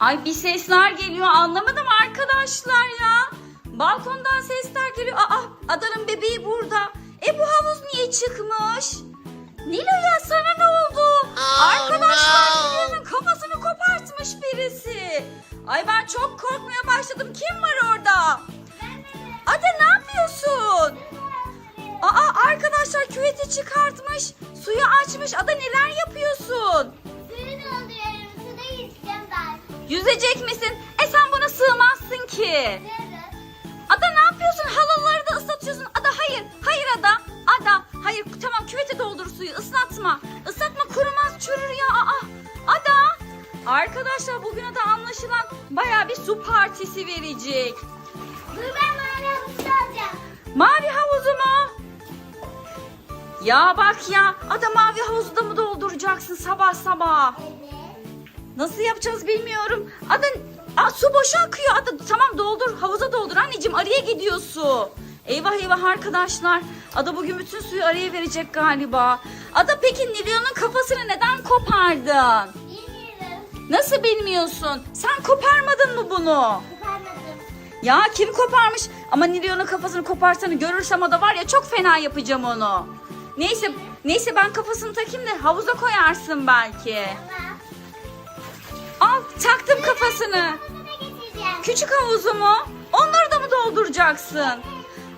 Ay bir sesler geliyor anlamadım arkadaşlar ya. Balkondan sesler geliyor. Aa adanın bebeği burada. E bu havuz niye çıkmış? Nilo'ya sana ne oldu? Arkadaşlar Nilo'nun kafasını kopartmış birisi. Ay ben çok korkmaya başladım. Kim var orada? Ada ne yapıyorsun? Aa arkadaşlar küveti çıkartmış. Suyu açmış. Ada neler yapıyorsun? Yüzecek misin? E sen buna sığmazsın ki. Ada ne yapıyorsun? Halıları da ıslatıyorsun. Ada hayır. Hayır Ada. Ada hayır tamam küvete doldur suyu. Islatma. Islatma kurumaz çürür ya. Aa. Ada. Arkadaşlar bugün Ada anlaşılan baya bir su partisi verecek. Dur ben mavi havuçlu alacağım. Mavi havuzu mu? Ya bak ya. Ada mavi havuzu da mı dolduracaksın sabah sabah? Evet. Nasıl yapacağız bilmiyorum. Ada Aa, su boşa akıyor. Ada tamam doldur. Havuza doldur anneciğim. Araya gidiyor su. Eyvah eyvah arkadaşlar. Ada bugün bütün suyu araya verecek galiba. Ada peki Nilo'nun kafasını neden kopardın? Bilmiyorum. Nasıl bilmiyorsun? Sen koparmadın mı bunu? Koparmadım. Ya kim koparmış? Ama Nilo'nun kafasını koparsanı görürsem Ada var ya çok fena yapacağım onu. Neyse neyse ben kafasını takayım da havuza koyarsın belki. Tamam. Taktım kafasını. Küçük havuzu mu? Onları da mı dolduracaksın?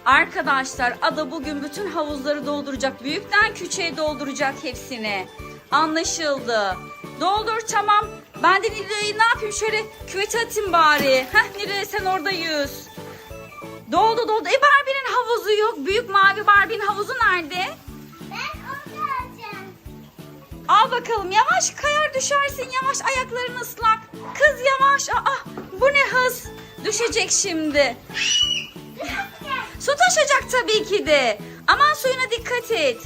Arkadaşlar Ada bugün bütün havuzları dolduracak. Büyükten küçüğe dolduracak hepsini. Anlaşıldı. Doldur tamam. Ben de Nilo'yu ne yapayım şöyle küvete atayım bari. Heh Nilo sen orada yüz. Doldu doldu. E Barbie'nin havuzu yok. Büyük mavi Barbie'nin havuzu nerede? Al bakalım yavaş kayar düşersin yavaş ayakların ıslak. Kız yavaş aa bu ne hız. Düşecek şimdi. Su taşacak tabii ki de. Aman suyuna dikkat et.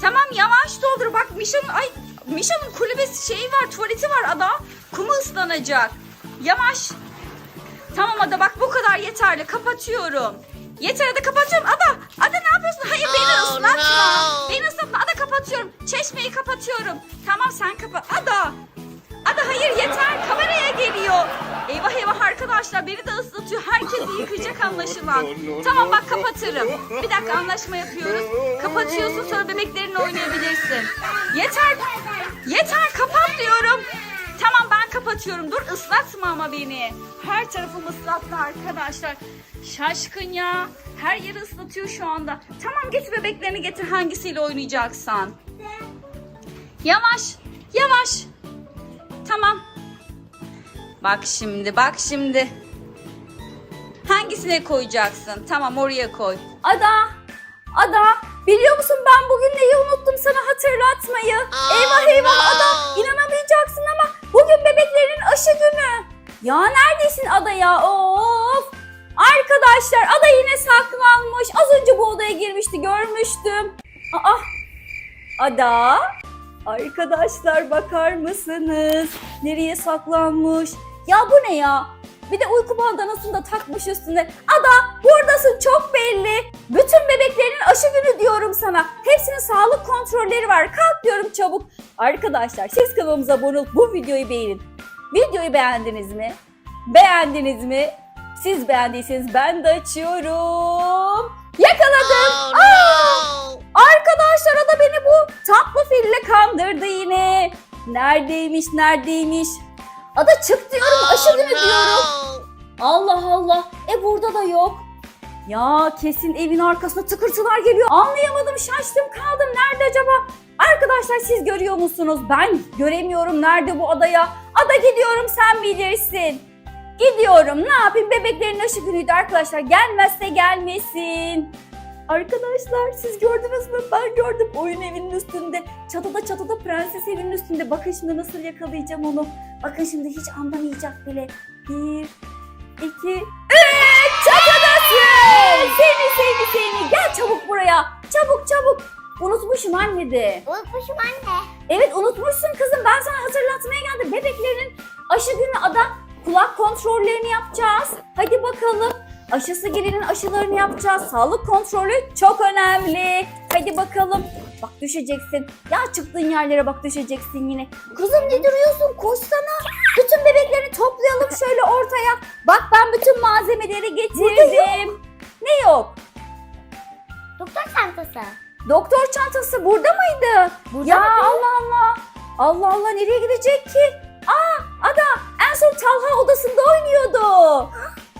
Tamam yavaş doldur bak Mişa'nın ay Mişa'nın kulübesi şeyi var tuvaleti var ada. Kumu ıslanacak. Yavaş. Tamam Ada bak bu kadar yeterli kapatıyorum. Yeter Ada kapatıyorum. Ada, Ada anlaşılan. Tamam bak kapatırım. Bir dakika anlaşma yapıyoruz. Kapatıyorsun sonra bebeklerinle oynayabilirsin. Yeter. Yeter kapat diyorum. Tamam ben kapatıyorum. Dur ıslatma ama beni. Her tarafım ıslattı arkadaşlar. Şaşkın ya. Her yeri ıslatıyor şu anda. Tamam getir bebeklerini getir hangisiyle oynayacaksan. Yavaş. Yavaş. Tamam. Bak şimdi bak şimdi. Hangisine koyacaksın? Tamam oraya koy. Ada. Ada. Biliyor musun ben bugün neyi unuttum sana hatırlatmayı. Oh, eyvah eyvah no. Ada. İnanamayacaksın ama bugün bebeklerin aşı günü. Ya neredesin Ada ya? Of. Arkadaşlar Ada yine saklanmış. Az önce bu odaya girmişti görmüştüm. Aa. Ada. Arkadaşlar bakar mısınız? Nereye saklanmış? Ya bu ne ya? Bir de uyku bandanasını da takmış üstüne. Ada buradasın çok belli. Bütün bebeklerin aşı günü diyorum sana. Hepsinin sağlık kontrolleri var. Kalk diyorum çabuk. Arkadaşlar siz kanalımıza abone olup bu videoyu beğenin. Videoyu beğendiniz mi? Beğendiniz mi? Siz beğendiyseniz ben de açıyorum. Yakaladım. Oh no! Arkadaşlar o da beni bu tatlı fille kandırdı yine. Neredeymiş neredeymiş. Ada çık diyorum aşı günü diyorum. Allah Allah. E burada da yok. Ya kesin evin arkasında tıkırtılar geliyor. Anlayamadım şaştım kaldım. Nerede acaba? Arkadaşlar siz görüyor musunuz? Ben göremiyorum. Nerede bu adaya? Ada gidiyorum sen bilirsin. Gidiyorum. Ne yapayım? Bebeklerin aşı günüydü arkadaşlar. Gelmezse gelmesin. Arkadaşlar siz gördünüz mü? Ben gördüm oyun evinin üstünde. Çatıda çatıda prenses evinin üstünde. Bakın şimdi nasıl yakalayacağım onu. Bakın şimdi hiç anlamayacak bile. Bir, iki, üç çatıdasın. Seni seni seni. Gel çabuk buraya. Çabuk çabuk. Unutmuşum anne de. Unutmuşum anne. Evet unutmuşsun kızım. Ben sana hatırlatmaya geldim. Bebeklerin aşı günü ada kulak kontrollerini yapacağız. Hadi bakalım. Aşısı gelenin aşılarını yapacağız. Sağlık kontrolü çok önemli. Hadi bakalım. Bak düşeceksin. Ya çıktığın yerlere bak düşeceksin yine. Kızım ne duruyorsun? Koşsana. Bütün bebeklerini topla Bak ben bütün malzemeleri getirdim. Ne yok? Doktor çantası. Doktor çantası burada mıydı? Burada ya mı? Allah Allah. Allah Allah nereye gidecek ki? Aa Ada en son Talha odasında oynuyordu.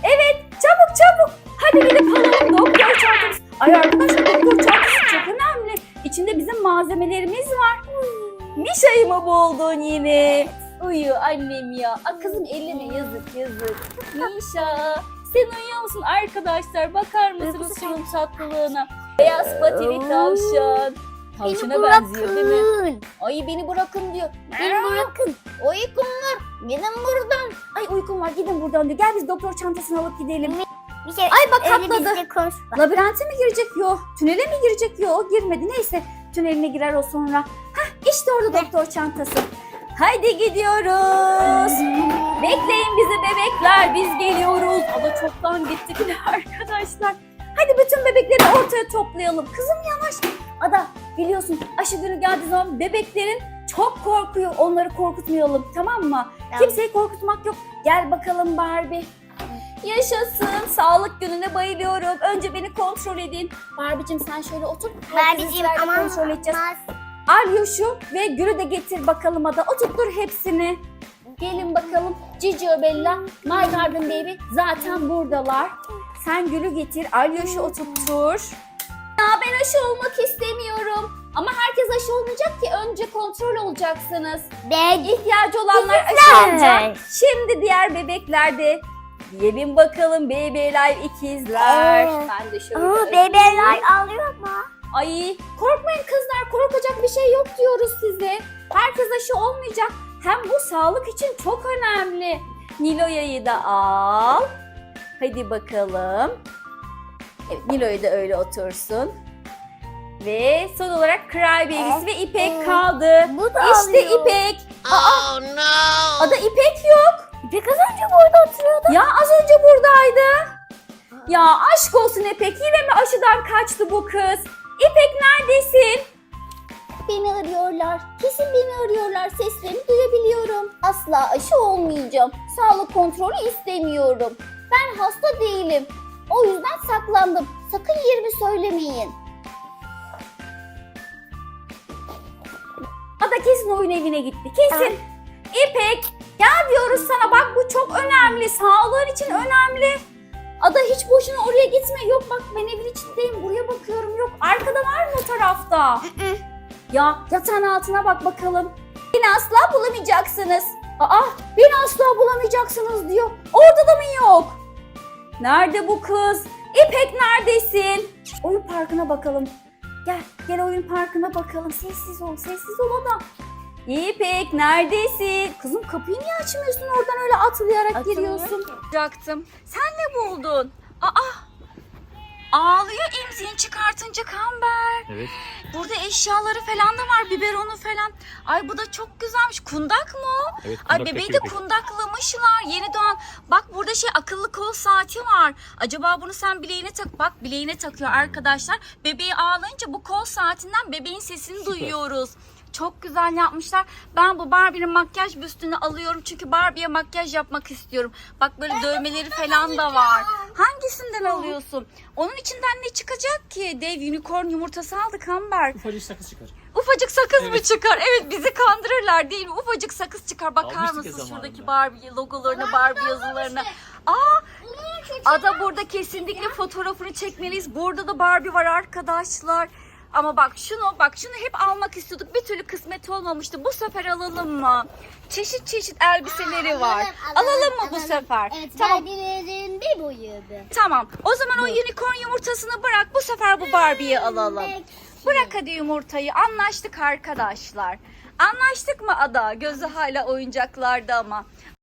Evet çabuk çabuk. Hadi gidip alalım doktor çantası. Ay arkadaşlar doktor çantası çok önemli. İçinde bizim malzemelerimiz var. Mişa'yı mı buldun yine? Uyu annem ya. Aa, kızım elleme yazık yazık. Mişa. Sen uyuyor musun arkadaşlar? Bakar mısınız şunun tatlılığına? Beyaz patili tavşan. Tavşana benziyor değil mi? Ay beni bırakın diyor. Beni bırakın. Uykum var. Gidin buradan. Ay uykum var gidin buradan diyor. Gel biz doktor çantasını alıp gidelim. Bir şey Ay bak öyle atladı. Labirente mi girecek? Yok. Tünele mi girecek? Yok girmedi. Neyse tüneline girer o sonra. Hah işte orada doktor çantası. Haydi gidiyoruz. Bekleyin bizi bebekler biz geliyoruz. Ama çoktan gittik arkadaşlar. Hadi bütün bebekleri ortaya toplayalım. Kızım yanaş. Ada biliyorsun aşı günü geldiği zaman bebeklerin çok korkuyor. Onları korkutmayalım tamam mı? Tamam. Kimseyi korkutmak yok. Gel bakalım Barbie. Yaşasın. Sağlık gününe bayılıyorum. Önce beni kontrol edin. Barbie'cim sen şöyle otur. Barbie'cim aman kontrol edeceğiz. olmaz. Alyos'u ve Gül'ü de getir bakalım ada. Oturttur hepsini. Gelin bakalım. Cicio Bella, My Garden Baby zaten buradalar. Sen Gül'ü getir, Alyos'u oturttur. Ya ben aşı olmak istemiyorum. Ama herkes aşı olmayacak ki önce kontrol olacaksınız. Ben İhtiyacı olanlar aşı olacak. Şimdi diğer bebekler de Gelin bakalım bebeler ikizler. Aa. Ben de şöyle Aa, bebeler ağlıyor mu? Ay korkmayın kızlar korkacak bir şey yok diyoruz size. Herkes aşı olmayacak. Hem bu sağlık için çok önemli. Nilo'ya'yı da al. Hadi bakalım. Evet, Nilo'ya da öyle otursun. Ve son olarak Cry Babies ve İpek kaldı. Bu da İşte ağlıyor. İpek. Oh no! Ada İpek yok. İpek az önce burada oturuyordu. Ya az önce buradaydı. Ya aşk olsun İpek. Yine mi aşıdan kaçtı bu kız? İpek neredesin? Beni arıyorlar. Kesin beni arıyorlar. Seslerini duyabiliyorum. Asla aşı olmayacağım. Sağlık kontrolü istemiyorum. Ben hasta değilim. O yüzden saklandım. Sakın yerimi söylemeyin. Ada kesin oyun evine gitti. Kesin. İpek gel diyoruz sana bak bu çok önemli. Sağlığın için önemli. Ada hiç boşuna oraya gitme. Yok bak ben evin içindeyim. Buraya bakıyorum. Yok arkada var mı o tarafta? ya yatağın altına bak bakalım. Beni asla bulamayacaksınız. Aa beni asla bulamayacaksınız diyor. Orada da mı yok? Nerede bu kız? İpek neredesin? Oyun parkına bakalım. Gel, gel oyun parkına bakalım. Sessiz ol, sessiz ol adam. İpek neredesin? Kızım kapıyı niye açmıyorsun? Oradan öyle atlayarak Açılmıyor giriyorsun. Bıraktım. Sen ne buldun? Ağlıyor emziğini çıkartınca Kamber. Evet. Burada eşyaları falan da var. Biberonu falan. Ay bu da çok güzelmiş. Kundak mı o? Evet. Ay kundak bebeği de peki. kundaklamışlar. Yeni doğan. Bak burada şey akıllı kol saati var. Acaba bunu sen bileğine tak. Bak bileğine takıyor arkadaşlar. Bebeği ağlayınca bu kol saatinden bebeğin sesini duyuyoruz. Çok güzel yapmışlar. Ben bu Barbie'nin makyaj büstünü alıyorum. Çünkü Barbie'ye makyaj yapmak istiyorum. Bak böyle dövmeleri falan da var. Hangisinden alıyorsun? Onun içinden ne çıkacak ki? Dev unicorn yumurtası aldık Amber. Ufacık sakız çıkar. Ufacık sakız mı Evet. çıkar? Evet bizi kandırırlar değil mi? Ufacık sakız çıkar. Bakar Almıştık ya mısın şuradaki zamanında. Barbie logolarına, Barbie yazılarına? Aa, Ada burada kesinlikle fotoğrafını çekmeliyiz. Burada da Barbie var arkadaşlar. Ama bak şunu, bak şunu hep almak istiyorduk. Bir türlü kısmet olmamıştı. Bu sefer alalım mı? Çeşit çeşit elbiseleri var. Alalım mı bu sefer? Evet, Tamam. Barbie'lerin bir boyu. Tamam. O zaman o unicorn yumurtasını bırak. Bu sefer bu Barbie'yi alalım. Bırak hadi yumurtayı. Anlaştık arkadaşlar. Anlaştık mı Ada? Gözü hala oyuncaklarda ama.